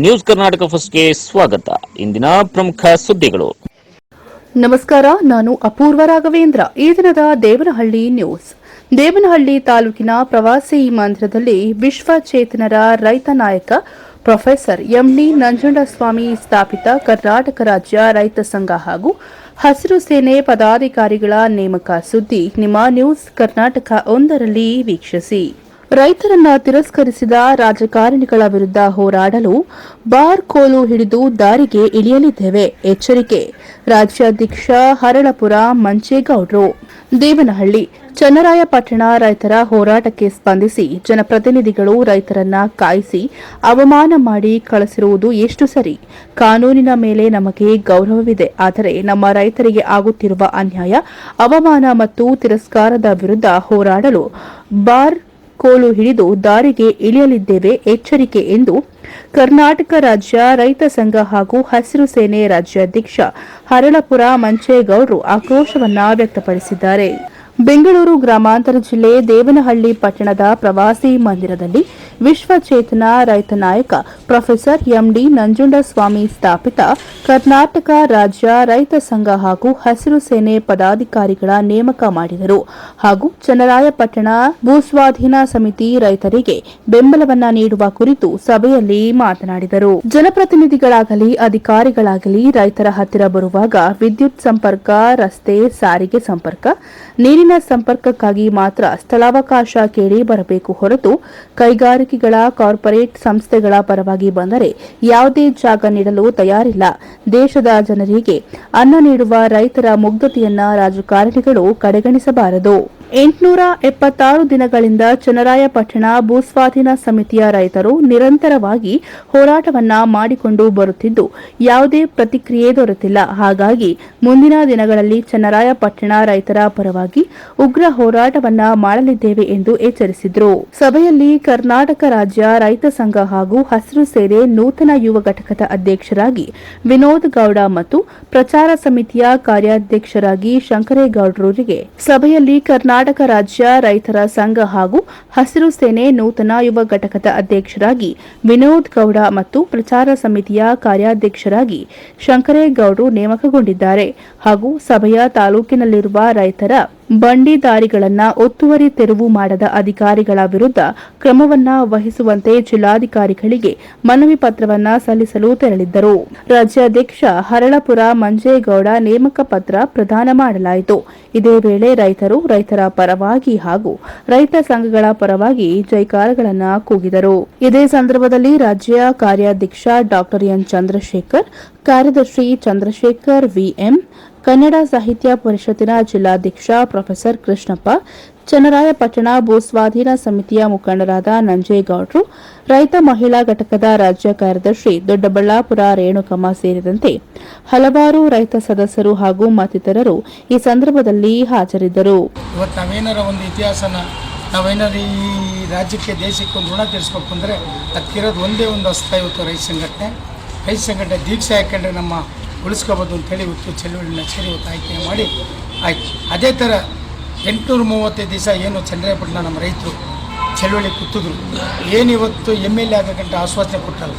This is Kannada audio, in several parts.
ನ್ಯೂಸ್ ಕರ್ನಾಟಕ ಫಸ್ಟ್ಗೆ ಸ್ವಾಗತ. ಇಂದಿನ ಪ್ರಮುಖ ಸುದ್ದಿಗಳು. ನಮಸ್ಕಾರ, ನಾನು ಅಪೂರ್ವ ರಾಘವೇಂದ್ರ. ಈ ದಿನದ ದೇವನಹಳ್ಳಿ ನ್ಯೂಸ್. ದೇವನಹಳ್ಳಿ ತಾಲೂಕಿನ ಪ್ರವಾಸಿ ಮಂದಿರದಲ್ಲಿ ವಿಶ್ವಚೇತನರ ರೈತ ನಾಯಕ ಪ್ರೊಫೆಸರ್ ಎಂಡಿ ನಂಜುಂಡಸ್ವಾಮಿ ಸ್ಥಾಪಿತ ಕರ್ನಾಟಕ ರಾಜ್ಯ ರೈತ ಸಂಘ ಹಾಗೂ ಹಸಿರು ಸೇನೆ ಪದಾಧಿಕಾರಿಗಳ ನೇಮಕ ಸುದ್ದಿ ನಿಮ್ಮ ನ್ಯೂಸ್ ಕರ್ನಾಟಕ ಒಂದರಲ್ಲಿ ವೀಕ್ಷಿಸಿ. ರೈತರನ್ನ ತಿರಸ್ಕರಿಸಿದ ರಾಜಕಾರಣಿಗಳ ವಿರುದ್ಧ ಹೋರಾಡಲು ಬಾರ್ ಕೋಲು ಹಿಡಿದು ದಾರಿಗೆ ಇಳಿಯಲಿದ್ದೇವೆ. ಎಚ್ಚರಿಕೆ. ರಾಜ್ಯಾಧ್ಯಕ್ಷ ಹರಳಪುರ ಮಂಚೇಗೌಡ್ರು. ದೇವನಹಳ್ಳಿ, ಚನ್ನರಾಯಪಟ್ಟಣ ರೈತರ ಹೋರಾಟಕ್ಕೆ ಸ್ಪಂದಿಸಿ ಜನಪ್ರತಿನಿಧಿಗಳು ರೈತರನ್ನ ಕಾಯಿಸಿ ಅವಮಾನ ಮಾಡಿ ಕಳಿಸಿರುವುದು ಎಷ್ಟು ಸರಿ? ಕಾನೂನಿನ ಮೇಲೆ ನಮಗೆ ಗೌರವವಿದೆ. ಆದರೆ ನಮ್ಮ ರೈತರಿಗೆ ಆಗುತ್ತಿರುವ ಅನ್ಯಾಯ, ಅವಮಾನ ಮತ್ತು ತಿರಸ್ಕಾರದ ವಿರುದ್ಧ ಹೋರಾಡಲು ಬಾರ್ ಕೋಲು ಹಿಡಿದು ದಾರಿಗೆ ಇಳಿಯಲಿದ್ದೇವೆ, ಎಚ್ಚರಿಕೆ ಎಂದು ಕರ್ನಾಟಕ ರಾಜ್ಯ ರೈತ ಸಂಘ ಹಾಗೂ ಹಸಿರು ಸೇನೆ ರಾಜ್ಯಾಧ್ಯಕ್ಷ ಹರಳಪುರ ಮಂಚೇಗೌಡರು ಆಕ್ರೋಶವನ್ನ ವ್ಯಕ್ತಪಡಿಸಿದ್ದಾರೆ. ಬೆಂಗಳೂರು ಗ್ರಾಮಾಂತರ ಜಿಲ್ಲೆ ದೇವನಹಳ್ಳಿ ಪಟ್ಟಣದ ಪ್ರವಾಸಿ ಮಂದಿರದಲ್ಲಿ ವಿಶ್ವಚೇತನ ರೈತ ನಾಯಕ ಪ್ರೊಫೆಸರ್ ಎಂಡಿ ನಂಜುಂಡಸ್ವಾಮಿ ಸ್ಥಾಪಿತ ಕರ್ನಾಟಕ ರಾಜ್ಯ ರೈತ ಸಂಘ ಹಾಗೂ ಹಸಿರು ಸೇನೆ ಪದಾಧಿಕಾರಿಗಳ ನೇಮಕ ಮಾಡಿದರು ಹಾಗೂ ಚನ್ನರಾಯಪಟ್ಟಣ ಭೂಸ್ವಾಧೀನ ಸಮಿತಿ ರೈತರಿಗೆ ಬೆಂಬಲವನ್ನ ನೀಡುವ ಕುರಿತು ಸಭೆಯಲ್ಲಿ ಮಾತನಾಡಿದರು. ಜನಪ್ರತಿನಿಧಿಗಳಾಗಲಿ, ಅಧಿಕಾರಿಗಳಾಗಲಿ ರೈತರ ಹತ್ತಿರ ಬರುವಾಗ ವಿದ್ಯುತ್ ಸಂಪರ್ಕ, ರಸ್ತೆ, ಸಾರಿಗೆ ಸಂಪರ್ಕ, ನೀರಿನ ಸಂಪರ್ಕಕ್ಕಾಗಿ ಮಾತ್ರ ಸ್ಥಳಾವಕಾಶ ಕೇಳಿ ಬರಬೇಕು ಹೊರತು ಕೈಗಾರಿಕೆಗಳ ಕಾರ್ಪೊರೇಟ್ ಸಂಸ್ಥೆಗಳ ಪರವಾಗಿ ಬಂದರೆ ಯಾವುದೇ ಜಾಗ ನೀಡಲು ತಯಾರಿಲ್ಲ. ದೇಶದ ಜನರಿಗೆ ಅನ್ನ ನೀಡುವ ರೈತರ ಮುಗ್ಧತೆಯನ್ನ ರಾಜಕಾರಣಿಗಳು ಕಡೆಗಣಿಸಬಾರದು. ಎಂಟುನೂರ ಎಪ್ಪತ್ತಾರು ದಿನಗಳಿಂದ ಚನ್ನರಾಯಪಟ್ಟಣ ಭೂಸ್ವಾಧೀನ ಸಮಿತಿಯ ರೈತರು ನಿರಂತರವಾಗಿ ಹೋರಾಟವನ್ನ ಮಾಡಿಕೊಂಡು ಬರುತ್ತಿದ್ದು, ಯಾವುದೇ ಪ್ರತಿಕ್ರಿಯೆ ದೊರೆತಿಲ್ಲ. ಹಾಗಾಗಿ ಮುಂದಿನ ದಿನಗಳಲ್ಲಿ ಚನ್ನರಾಯಪಟ್ಟಣ ರೈತರ ಪರವಾಗಿ ಉಗ್ರ ಹೋರಾಟವನ್ನ ಮಾಡಲಿದ್ದೇವೆ ಎಂದು ಎಚ್ಚರಿಸಿದರು. ಸಭೆಯಲ್ಲಿ ಕರ್ನಾಟಕ ರಾಜ್ಯ, ರೈತ ಸಂಘ ಹಾಗೂ ಹಸಿರು ಸೇನೆ ನೂತನ ಯುವ ಘಟಕದ ಅಧ್ಯಕ್ಷರಾಗಿ ವಿನೋದ್ ಗೌಡ ಮತ್ತು ಪ್ರಚಾರ ಸಮಿತಿಯ ಕಾರ್ಯಾಧ್ಯಕ್ಷರಾಗಿ ಶಂಕರೇಗೌಡರಿಗೆ ಸಭೆಯಲ್ಲಿ ಕರ್ನಾಟಕ ರಾಜ್ಯ ರೈತರ ಸಂಘ ಹಾಗೂ ಹಸಿರು ಸೇನೆ ನೂತನ ಯುವ ಘಟಕದ ಅಧ್ಯಕ್ಷರಾಗಿ ವಿನೋದ್ ಗೌಡ ಮತ್ತು ಪ್ರಚಾರ ಸಮಿತಿಯ ಕಾರ್ಯಾಧ್ಯಕ್ಷರಾಗಿ ಶಂಕರೇಗೌಡರು ನೇಮಕಗೊಂಡಿದ್ದಾರೆ ಹಾಗೂ ಸಭೆಯ ತಾಲೂಕಿನಲ್ಲಿರುವ ರೈತರ ಬಂಡಿದಾರಿಗಳನ್ನ ಒತ್ತುವರಿ ತೆರವು ಮಾಡದ ಅಧಿಕಾರಿಗಳ ವಿರುದ್ಧ ಕ್ರಮವನ್ನ ವಹಿಸುವಂತೆ ಜಿಲ್ಲಾಧಿಕಾರಿಗಳಿಗೆ ಮನವಿ ಪತ್ರವನ್ನ ಸಲ್ಲಿಸಲು ತೆರಳಿದ್ದರು. ರಾಜ್ಯಾಧ್ಯಕ್ಷ ಹರಳಪುರ ಮಂಜೇಗೌಡ ನೇಮಕ ಪತ್ರ ಪ್ರದಾನ ಮಾಡಲಾಯಿತು. ಇದೇ ವೇಳೆ ರೈತರು ರೈತರ ಪರವಾಗಿ ಹಾಗೂ ರೈತ ಸಂಘಗಳ ಪರವಾಗಿ ಜೈಕಾರಗಳನ್ನ ಕೂಗಿದರು. ಇದೇ ಸಂದರ್ಭದಲ್ಲಿ ರಾಜ್ಯ ಕಾರ್ಯಾಧ್ಯಕ್ಷ ಡಾಕ್ಟರ್ ಎನ್ ಚಂದ್ರಶೇಖರ್, ಕಾರ್ಯದರ್ಶಿ ಚಂದ್ರಶೇಖರ್ ವಿಎಂ ಕನ್ನಡ ಸಾಹಿತ್ಯ ಪರಿಷತ್ತಿನ ಜಿಲ್ಲಾಧ್ಯಕ್ಷ ಪ್ರೊಫೆಸರ್ ಕೃಷ್ಣಪ್ಪ, ಚನ್ನರಾಯಪಟ್ಟಣ ಭೂಸ್ವಾಧೀನ ಸಮಿತಿಯ ಮುಖಂಡರಾದ ನಂಜೇಗೌಡರು, ರೈತ ಮಹಿಳಾ ಘಟಕದ ರಾಜ್ಯ ಕಾರ್ಯದರ್ಶಿ ದೊಡ್ಡಬಳ್ಳಾಪುರ ರೇಣುಕಮ್ಮ ಸೇರಿದಂತೆ ಹಲವಾರು ರೈತ ಸದಸ್ಯರು ಹಾಗೂ ಮತ್ತಿತರರು ಈ ಸಂದರ್ಭದಲ್ಲಿ ಹಾಜರಿದ್ದರು. ಒಂದು ಇತಿಹಾಸನ ರಾಜ್ಯಕ್ಕೆ, ದೇಶಕ್ಕೆ ಒಂದು ಋಣ ತೀರಿಸ್ಬೇಕು ಅಂದರೆ ಒಂದೇ ಒಂದು ಹೊಸ್ತ ಇವತ್ತು ರೈತ ಸಂಘಟನೆ. ರೈತ ಸಂಘಟನೆ ದೀಕ್ಷೆ ಹಾಕೊಂಡ್ರೆ ನಮ್ಮ ಉಳಿಸ್ಕೋಬೋದು ಅಂತೇಳಿ ಇವತ್ತು ಚಳುವಳಿನ ಸೇರಿ ಇವತ್ತು ಆಯ್ಕೆ ಮಾಡಿ ಆಯ್ತು. ಅದೇ ಥರ ಎಂಟುನೂರ ಮೂವತ್ತೈದು ದಿವಸ ಏನು ಚಂದ್ರಾಯಪಟ್ಟಣ ನಮ್ಮ ರೈತರು ಚಳುವಳಿ ಕೂತಿದ್ರು. ಏನು ಇವತ್ತು ಎಂ ಎಲ್ ಎ ಆಗಕ್ಕಂತ ಆಶ್ವಾಸನೆ ಕೊಟ್ಟಲ್ಲ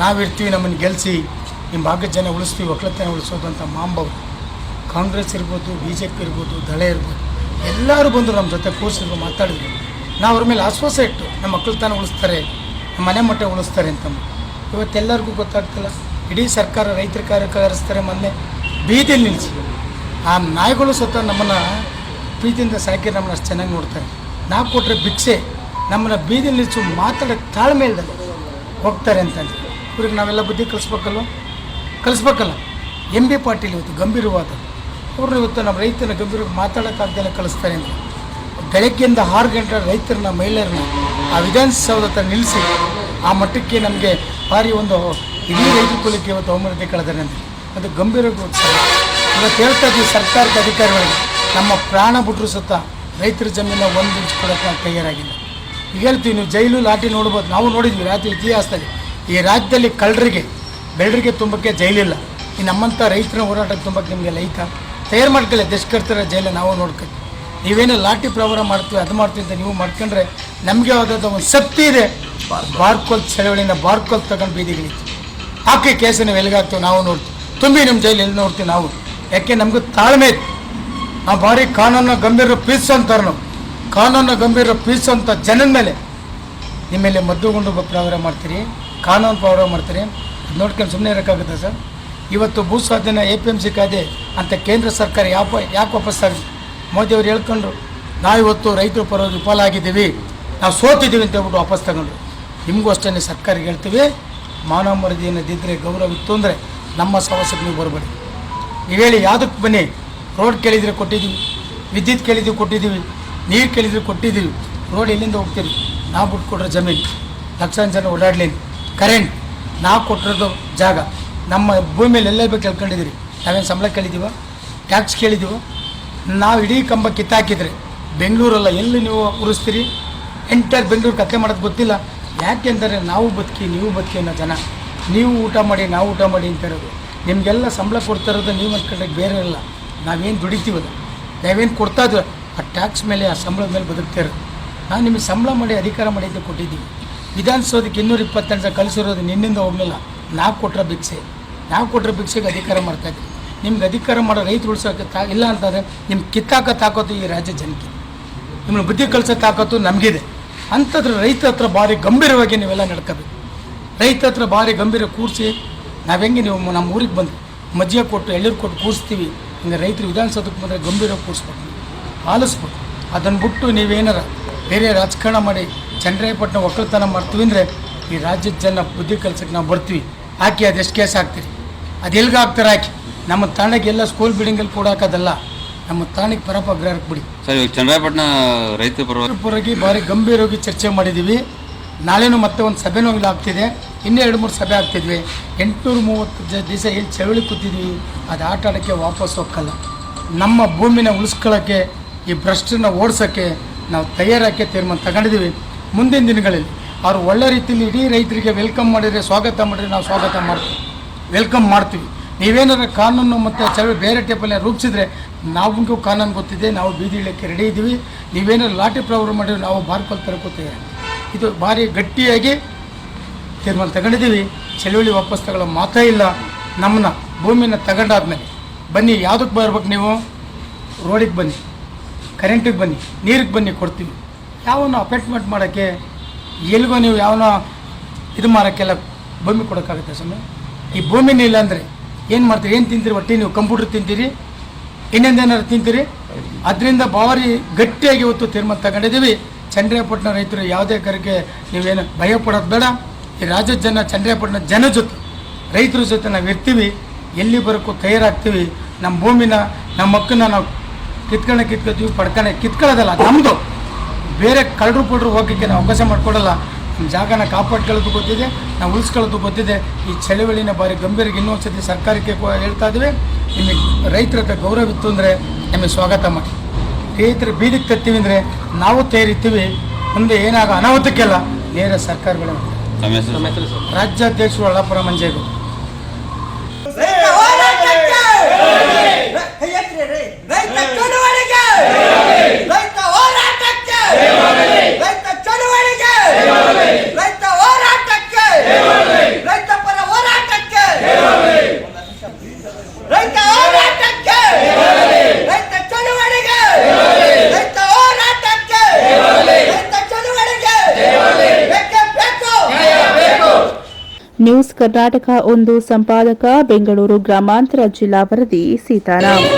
ನಾವಿರ್ತೀವಿ ನಮ್ಮನ್ನು ಗೆಲ್ಲಿಸಿ ನಿಮ್ಮ ಭಾಗದ ಜನ ಉಳಿಸ್ತೀವಿ, ಒಕ್ಕಲತನ ಉಳಿಸೋದು ಅಂತ ಮಾಂಬವ್ರು. ಕಾಂಗ್ರೆಸ್ ಇರ್ಬೋದು ಬಿ ಜೆ ಪಿ ಇರ್ಬೋದು, ದಳ ಇರ್ಬೋದು, ಎಲ್ಲರೂ ಬಂದರು ನಮ್ಮ ಜೊತೆ ಕೂರಿಸಿದ್ರು, ಮಾತಾಡಿದ್ರು. ನಾವು ಅವ್ರ ಮೇಲೆ ಆಶ್ವಾಸ ಇಟ್ಟು ನಮ್ಮ ಒಕ್ಕಲತನ ಉಳಿಸ್ತಾರೆ, ನಮ್ಮ ಮನೆ ಮಟ್ಟ ಉಳಿಸ್ತಾರೆ ಅಂತ. ಇವತ್ತೆಲ್ಲರಿಗೂ ಗೊತ್ತಾಗ್ತಿಲ್ಲ. ಇಡೀ ಸರ್ಕಾರ ರೈತರ ಕಾರ್ಯಕರ್ತರ ಮೊನ್ನೆ ಬೀದಿಯಲ್ಲಿ ನಿಲ್ಲಿಸಿ ಆ ನಾಯಿಗಳು ಸ್ವತಃ ನಮ್ಮನ್ನು ಪ್ರೀತಿಯಿಂದ ಸಾಕಿ ನಮ್ಮನ್ನ ಅಷ್ಟು ಚೆನ್ನಾಗಿ ನೋಡ್ತಾರೆ. ನಾವು ಕೊಟ್ಟರೆ ಭಿಕ್ಷೆ, ನಮ್ಮನ್ನು ಬೀದಿಯಲ್ಲಿ ನಿಲ್ಲಿಸು ಮಾತಾಡೋಕ್ಕೆ ತಾಳ್ಮೆ ಇಲ್ಲದೆ ಹೋಗ್ತಾರೆ ಅಂತಂದು ಇವ್ರಿಗೆ ನಾವೆಲ್ಲ ಬುದ್ಧಿ ಕಲಿಸ್ಬೇಕಲ್ಲ ಕಲಿಸ್ಬೇಕಲ್ಲ. ಎಂ ಬಿ ಪಾಟೀಲ್ ಇವತ್ತು ಗಂಭೀರವಾದ. ಅವ್ರನ್ನ ಇವತ್ತು ನಮ್ಮ ರೈತನ ಗಂಭೀರ ಮಾತಾಡೋಕ್ಕಾಗ್ದೆಲ್ಲ ಕಳಿಸ್ತಾರೆ ಅಂತ. ಬೆಳಗ್ಗೆಯಿಂದ ಆರು ಗಂಟೆ ರೈತರನ್ನ, ಮಹಿಳೆಯರನ್ನ ಆ ವಿಧಾನಸೌಧ ನಿಲ್ಲಿಸಿ ಆ ಮಟ್ಟಕ್ಕೆ ನಮಗೆ ಭಾರಿ ಒಂದು ಇಡೀ ರೈತ ಕುಲಕ್ಕೆ ಇವತ್ತು ಅವಮಾನತೆ ಕಳೆದರೆ ಅಂತ. ಅದು ಗಂಭೀರ ಹೋಗ್ತಾರೆ ಇವತ್ತು ಹೇಳ್ತಾ ಇದ್ದೀವಿ ಸರ್ಕಾರದ ಅಧಿಕಾರಿಗಳಿಗೆ ನಮ್ಮ ಪ್ರಾಣ ಬಿಟ್ಟರು ಸುತ್ತ ರೈತರ ಜಮೀನ ಒಂದು ಇಂಚ್ ಕೊಡೋಕೆ ತಯಾರಾಗಿಲ್ಲ. ಈಗ ಹೇಳ್ತೀವಿ, ನೀವು ಜೈಲು ಲಾಠಿ ನೋಡ್ಬೋದು. ನಾವು ನೋಡಿದ್ವಿ ರಾಜ್ಯ ಇತಿಹಾಸದಲ್ಲಿ. ಈ ರಾಜ್ಯದಲ್ಲಿ ಕಳ್ಳರಿಗೆ, ಬೆಳ್ಳರಿಗೆ ತುಂಬಕ್ಕೆ ಜೈಲಿಲ್ಲ. ಈ ನಮ್ಮಂಥ ರೈತರ ಹೋರಾಟಕ್ಕೆ ತುಂಬಕ್ಕೆ ನಿಮಗೆ ಲೈತ ತಯಾರು ಮಾಡ್ಕೊಳ್ಳಿ ದೇಶಕರ್ತರ ಜೈಲ ನಾವು ನೋಡ್ಕೊಳ್ಳಿ. ನೀವೇನು ಲಾಠಿ ಪ್ರವರ ಮಾಡ್ತೀವಿ, ಅದು ಮಾಡ್ತೀವಿ ಅಂತ ನೀವು ಮಾಡ್ಕೊಂಡ್ರೆ ನಮಗೆ ಯಾವುದಾದ ಒಂದು ಶಕ್ತಿ ಇದೆ. ಬಾರ್ಕೋಲ್ ಚಳವಳಿನ ಬಾರ್ಕೋಲ್ ತಗೊಂಡು ಬೀದಿಗಳಿತ್ತು ಹಾಕಿ ಕೇಸನ್ನು ಎಲ್ಲಿಗಾಗ್ತೀವಿ ನಾವು ನೋಡ್ತೀವಿ. ತುಂಬಿ ನಿಮ್ಮ ಜೈಲು ಎಲ್ಲಿ ನೋಡ್ತೀವಿ ನಾವು? ಯಾಕೆ ನಮಗೂ ತಾಳ್ಮೆ ಇದೆ. ಆ ಬಾರಿ ಕಾನೂನ ಗಂಭೀರ ಪೀಸ್ ಅಂತಾರೆ ನಾವು. ಕಾನೂನ ಗಂಭೀರ ಪೀಸ್ ಅಂತ ಜನದ ಮೇಲೆ. ನಿಮ್ಮ ಮೇಲೆ ಮದ್ದುಗೊಂಡು ಪ್ರಾರಂಭ ಮಾಡ್ತೀರಿ, ಕಾನೂನು ಪ್ರಾರಂಭ ಮಾಡ್ತೀರಿ. ನೋಡ್ಕೊಂಡು ಸುಮ್ಮನೆ ಇರೋಕ್ಕಾಗುತ್ತೆ ಸರ್? ಇವತ್ತು ಭೂ ಸ್ವಾಧೀನ ಎ ಪಿ ಎಂ ಸಿ ಕಾಯ್ದೆ ಅಂತ ಕೇಂದ್ರ ಸರ್ಕಾರ ಯಾವ ಯಾಕೆ ವಾಪಸ್ ಆಗಿದೆ ಮೋದಿಯವರು ಹೇಳ್ಕೊಂಡ್ರು, ನಾವು ಇವತ್ತು ರೈತರ ಪರವಾಗಿ ವಿಫಲ ಆಗಿದ್ದೀವಿ ನಾವು ಸೋತಿದ್ದೀವಿ ಅಂತ ಹೇಳ್ಬಿಟ್ಟು ವಾಪಸ್ ತಗೊಂಡ್ರು. ನಿಮಗೂ ಅಷ್ಟೇ ಸರ್ಕಾರಿಗೆ ಹೇಳ್ತೀವಿ. ಮಾನವ ಮರ್ಯಾದೆಯನ್ನು ದಿದ್ದರೆ ಗೌರವ ಇತ್ತು ಅಂದರೆ ನಮ್ಮ ಸಮಸ್ಯೆಗೆ ನೀವು ಬರಬೇಡಿ. ನೀವು ಹೇಳಿ ಯಾವುದಕ್ಕೆ ಬನ್ನಿ ರೋಡ್ ಕೇಳಿದರೆ ಕೊಟ್ಟಿದ್ದೀವಿ, ವಿದ್ಯುತ್ ಕೇಳಿದ್ದೀವಿ ಕೊಟ್ಟಿದ್ದೀವಿ, ನೀರು ಕೇಳಿದರೆ ಕೊಟ್ಟಿದ್ದೀವಿ ರೋಡ್ ಎಲ್ಲಿಂದ ಹೋಗ್ತೀರಿ? ನಾವು ಬಿಟ್ಟು ಕೊಟ್ಟರೆ ಜಮೀನು. ಲಕ್ಷಾಂತರ ಜನ ಓಡಾಡಲಿ. ಕರೆಂಟ್, ನಾವು ಕೊಟ್ಟಿರೋದು ಜಾಗ. ನಮ್ಮ ಭೂಮಿಯಲ್ಲಿ ಎಲ್ಲ ಬೇಕು ಕೇಳ್ಕೊಂಡಿದ್ದೀರಿ ನಾವೇನು ಸಂಬಳ ಕೇಳಿದ್ದೀವ? ಟ್ಯಾಕ್ಸ್ ಕೇಳಿದ್ದೀವ? ನಾವು ಇಡೀ ಕಂಬ ಕಿತ್ತಾಕಿದ್ರೆ ಬೆಂಗಳೂರಲ್ಲ ಎಲ್ಲಿ ನೀವು ಉರಿಸ್ತೀರಿ? ಎಂಟರ್ ಬೆಂಗಳೂರು ಕತ್ತೆ ಮಾಡೋದು ಗೊತ್ತಿಲ್ಲ. ಯಾಕೆಂದರೆ ನಾವು ಬದುಕಿ, ನೀವು ಬದುಕಿ ಅನ್ನೋ ಜನ. ನೀವು ಊಟ ಮಾಡಿ, ನಾವು ಊಟ ಮಾಡಿ ಅಂತ ಇರೋದು. ನಿಮಗೆಲ್ಲ ಸಂಬಳ ಕೊಡ್ತಾ ಇರೋದು ನೀವು ಅಂದ್ಕೊಂಡ್ರೆ ಬೇರೆ ಇಲ್ಲ. ನಾವೇನು ದುಡಿತೀವಲ್ಲ. ನಾವೇನು ಕೊಡ್ತಾ ಇದ್ವಿ. ಆ ಟ್ಯಾಕ್ಸ್ ಮೇಲೆ, ಆ ಸಂಬಳದ ಮೇಲೆ ಬದುಕ್ತಾ ಇರೋದು. ನಾನು ನಿಮಗೆ ಸಂಬಳ ಮಾಡಿ, ಅಧಿಕಾರ ಮಾಡಿ ಅಂತ ಕೊಟ್ಟಿದ್ದೀವಿ ವಿಧಾನಸೌಧಕ್ಕೆ ಇನ್ನೂರ ಇಪ್ಪತ್ತೆಂಟು ಸಾವಿರ ಕಲಿಸಿರೋದು ನಿನ್ನಿಂದ ಹೋಗಲಿಲ್ಲ ನಾವು ಕೊಟ್ಟರೆ ಭಿಕ್ಷೆ. ನಾವು ಕೊಟ್ಟರೆ ಭಿಕ್ಷೆಗೆ ಅಧಿಕಾರ ಮಾಡ್ತಾ ಇದ್ದೀವಿ ನಿಮ್ಗೆ ಅಧಿಕಾರ ಮಾಡೋ ರೈತರು ಉಳಿಸೋಕೆ ತಾ, ಇಲ್ಲ ಅಂತಂದರೆ ನಿಮ್ಗೆ ಕಿತ್ತಾಕ ತಾಕೋದು ಈ ರಾಜ್ಯ ಜನಕ್ಕೆ. ನಿಮ್ಮನ್ನು ಬುದ್ಧಿ ಕಲಿಸೋ ತಾಕತ್ತು ನಮಗಿದೆ. ಅಂಥದ್ರ ರೈತ ಹತ್ರ ಭಾರಿ ಗಂಭೀರವಾಗಿ ನೀವೆಲ್ಲ ನಡ್ಕೋಬೇಕು. ರೈತ ಹತ್ರ ಭಾರಿ ಗಂಭೀರ ಕೂರಿಸಿ, ನಾವು ಹೆಂಗೆ ನೀವು ನಮ್ಮ ಊರಿಗೆ ಬಂದು ಮಜ್ಜಿಗೆ ಕೊಟ್ಟು ಎಳ್ಳೀರು ಕೊಟ್ಟು ಕೂರಿಸ್ತೀವಿ. ಹಿಂಗೆ ರೈತರು ವಿಧಾನಸೌಧಕ್ಕೆ ಬಂದರೆ ಗಂಭೀರವಾಗಿ ಕೂರಿಸ್ಬೇಕು. ಆಲಿಸ್ಬೇಕು. ಅದನ್ನು ಬಿಟ್ಟು ನೀವೇನಾರ ಬೇರೆ ರಾಜಕಾರಣ ಮಾಡಿ, ಚಂದ್ರಾಯಪಟ್ಟಣ ಒಕ್ಕಲ್ತನ ಮಾಡ್ತೀವಿ ಅಂದರೆ, ಈ ರಾಜ್ಯದ ಜನ ಬುದ್ಧಿ ಕಲ್ಸಕ್ಕೆ ನಾವು ಬರ್ತೀವಿ. ಹಾಕಿ ಅದೆಷ್ಟು ಕೇಸ್ ಹಾಕ್ತೀರಿ? ಅದು ಎಲ್ಗೆ ಹಾಕ್ತಾರೆ ಹಾಕಿ? ನಮ್ಮ ತಾಣಗೆಲ್ಲ ಸ್ಕೂಲ್ ಬಿಲ್ಡಿಂಗಲ್ಲಿ ಕೂಡ ಹಾಕೋದಲ್ಲ. ನಮ್ಮ ತಾಣಿಗೆ ಪರಪ ಅಗ್ರಹಕ್ಕೆ ಬಿಡಿ. ಸರ್ ಇವಾಗ ರೈತ ಪರವಾಗಿ ಪರವಾಗಿ ಭಾರಿ ಗಂಭೀರವಾಗಿ ಚರ್ಚೆ ಮಾಡಿದ್ದೀವಿ. ನಾಳೆನೂ ಮತ್ತೆ ಒಂದು ಸಭೆನೂ ಇಲ್ಲಿ ಆಗ್ತಿದೆ. ಇನ್ನೂ ಎರಡು ಮೂರು ಸಭೆ ಆಗ್ತಿದ್ವಿ. ಎಂಟುನೂರು ಮೂವತ್ತು ಜ ದಿವಸ ಏನು ಚಳವಳಿ ಕೂತಿದ್ವಿ ಅದು ಆಟ ಆಡೋಕ್ಕೆ ವಾಪಸ್ ಹೋಗಲ್ಲ ನಮ್ಮ ಭೂಮಿನ ಉಳಿಸ್ಕೊಳ್ಳೋಕ್ಕೆ ಈ ಭ್ರಷ್ಟರನ್ನ ಓಡಿಸೋಕ್ಕೆ ನಾವು ತಯಾರಾಕೆ ತೀರ್ಮಾನ ತಗೊಂಡಿದ್ದೀವಿ. ಮುಂದಿನ ದಿನಗಳಲ್ಲಿ ಅವರು ಒಳ್ಳೆ ರೀತಿಯಲ್ಲಿ ಇಡೀ ರೈತರಿಗೆ ವೆಲ್ಕಮ್ ಮಾಡಿದರೆ ಸ್ವಾಗತ ಮಾಡಿದರೆ ನಾವು ಸ್ವಾಗತ ಮಾಡ್ತೀವಿ. ವೆಲ್ಕಮ್ ಮಾಡ್ತೀವಿ. ನೀವೇನಾದ್ರು ಕಾನೂನು ಮತ್ತು ಚಳವಳಿ ಬೇರೆ ಟೇಪಲ್ಲಿ ರೂಪಿಸಿದ್ರೆ ನಮಗೂ ಕಾನೂನು ಗೊತ್ತಿದೆ, ನಾವು ಬೀದಿ ಇಳಿಯಕ್ಕೆ ರೆಡಿ ಇದ್ದೀವಿ. ನೀವೇನಾದ್ರು ಲಾಠಿ ಪ್ರವರ್ ಮಾಡಿದ್ರೆ ನಾವು ಬಾರ್ಕಲ್ಲಿ ತರಕೋತೇವೆ ಇದು ಭಾರಿ ಗಟ್ಟಿಯಾಗಿ ತೀರ್ಮಾನ ತಗೊಂಡಿದ್ದೀವಿ. ಚಳುವಳಿ ವಾಪಸ್ ತಗೊಳ್ಳೋ ಮಾತೇ ಇಲ್ಲ. ನಮ್ಮನ್ನ ಭೂಮಿನ ತಗೊಂಡಾದ್ಮೇಲೆ ಬನ್ನಿ, ಯಾವುದಕ್ಕೆ ಬರ್ಬೇಕು ನೀವು? ರೋಡಿಗೆ ಬನ್ನಿ, ಕರೆಂಟಿಗೆ ಬನ್ನಿ, ನೀರಿಗೆ ಬನ್ನಿ ಕೊಡ್ತೀವಿ. ಯಾವನ್ನ ಅಪಾಯಿಂಟ್ಮೆಂಟ್ ಮಾಡೋಕ್ಕೆ ಎಲ್ಲಿಗೋ ನೀವು ಯಾವನ್ನ ಇದು ಮಾಡೋಕ್ಕೆಲ್ಲ ಭೂಮಿ ಕೊಡೋಕ್ಕಾಗುತ್ತೆ ಸ್ವಾಮಿ. ಈ ಭೂಮಿನೇ ಇಲ್ಲ ಅಂದರೆ ಏನು ಮಾಡ್ತೀರಿ? ಏನು ತಿಂತೀರಿ? ಒಟ್ಟಿ ನೀವು ಕಂಪ್ಯೂಟರ್ ತಿಂತೀರಿ? ಇನ್ನೊಂದೇನಾದ್ರು ತಿಂತೀರಿ? ಅದರಿಂದ ಭಾರಿ ಗಟ್ಟಿಯಾಗಿ ಇವತ್ತು ತೀರ್ಮಾನ ತಗೊಂಡಿದ್ದೀವಿ. ಚಂದ್ರಾಪಟ್ಟಣ ರೈತರು ಯಾವುದೇ ಕರೆಗೆ ನೀವೇನು ಭಯ ಪಡೋದು ಬೇಡ. ಈ ರಾಜ್ಯದ ಜನ, ಚಂದ್ರಾಪಟ್ಟಣ ಜನ ಜೊತೆ, ರೈತರ ಜೊತೆ ನಾವು ಇರ್ತೀವಿ. ಎಲ್ಲಿ ಬರೋಕ್ಕೂ ತಯಾರಾಗ್ತೀವಿ. ನಮ್ಮ ಭೂಮಿನ ನಮ್ಮ ಮಕ್ಕಳನ್ನ ನಾವು ಕಿತ್ಕೊಂಡೆ ಕಿತ್ಕೋತೀವಿ ಪಡ್ಕೊಂಡೆ ಕಿತ್ಕೊಳ್ಳೋದಲ್ಲ ನಮ್ಮದು ಬೇರೆ ಕಳ್ಳರು ಪಡ್ರು ಹೋಗಕ್ಕೆ ನಾವು ಅವಕಾಶ ಮಾಡಿಕೊಡಲ್ಲ. ನಮ್ಮ ಜಾಗನ ಕಾಪಾಡ್ಕೊಳ್ಳೋದು ಗೊತ್ತಿದೆ ನಾವು ಉಳಿಸ್ಕೊಳ್ಳೋದು ಗೊತ್ತಿದೆ. ಈ ಚಳವಳಿನ ಬಾರಿ ಇನ್ನೊಂದು ಸತಿ ಸರ್ಕಾರಕ್ಕೆ ಹೇಳ್ತಾ ಇದ್ದೀವಿ. ನಿಮಗೆ ರೈತರ ಹತ್ರ ಗೌರವ ಇತ್ತು ಅಂದರೆ ನಿಮಗೆ ಸ್ವಾಗತ ಮಾಡಿ. ರೈತರ ಬೀದಿಗೆ ತತ್ತೀವಿ ಅಂದರೆ ನಾವು ತೇರಿರ್ತೀವಿ ಮುಂದೆ ಏನಾಗ ಅನಾಹುತಕ್ಕೆಲ್ಲ ನೇರ ಸರ್ಕಾರಗಳು ರಾಜ್ಯಾಧ್ಯಕ್ಷರು ಅಳ್ಳಾಪುರ ಮಂಜೇಗೌಡ. ರೈತ ಹೋರಾಟಕ್ಕೆ ರೈತ ಚಳುವಳಿಗೆ ರೈತ ಹೋರಾಟಕ್ಕೆ ರೈತ ಚಳುವಳಿಗೆ ರೈತ ಹೋರಾಟಕ್ಕೆ ರೈತ ಪರ ಹೋರಾಟಕ್ಕೆ ರೈತ ಹೋರಾಟಕ್ಕೆ ರೈತ ಚಳುವಳಿಗೆ ರೈತ ಹೋರಾಟಕ್ಕೆ ರೈತ ಚಳುವಳಿಗೆ ಬೇಕೇ ಬೇಕು ನ್ಯೂಸ್ ಕರ್ನಾಟಕ ಒಂದು ಸಂಪಾದಕ ಬೆಂಗಳೂರು ಗ್ರಾಮಾಂತರ ಜಿಲ್ಲಾ ವರದಿ ಸೀತಾರಾಮ್.